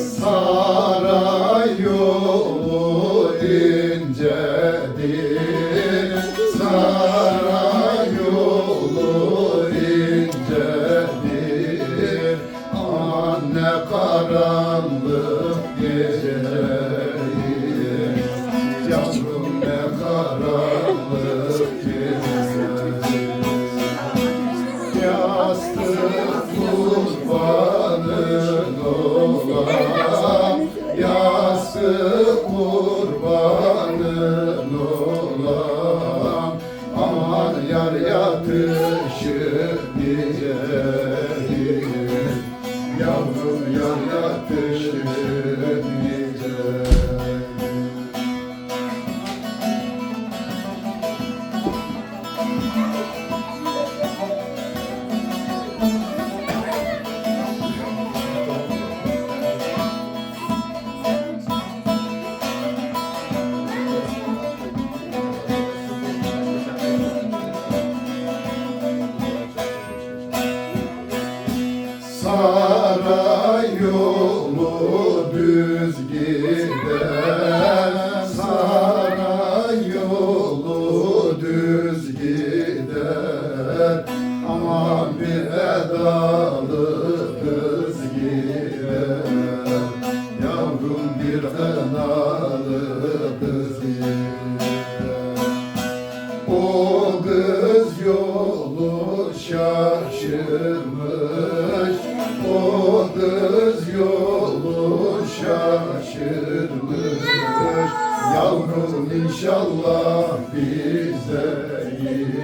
Saray yolu incedir Saray yolu incedir Anne karanlık geceler artık kurbanın Aman yar yatışı bir Saray yolu düz gider. Saray yolu düz gider. Aman bir edalı kız yolu şaşırmış. Yavrum inşallah bize gider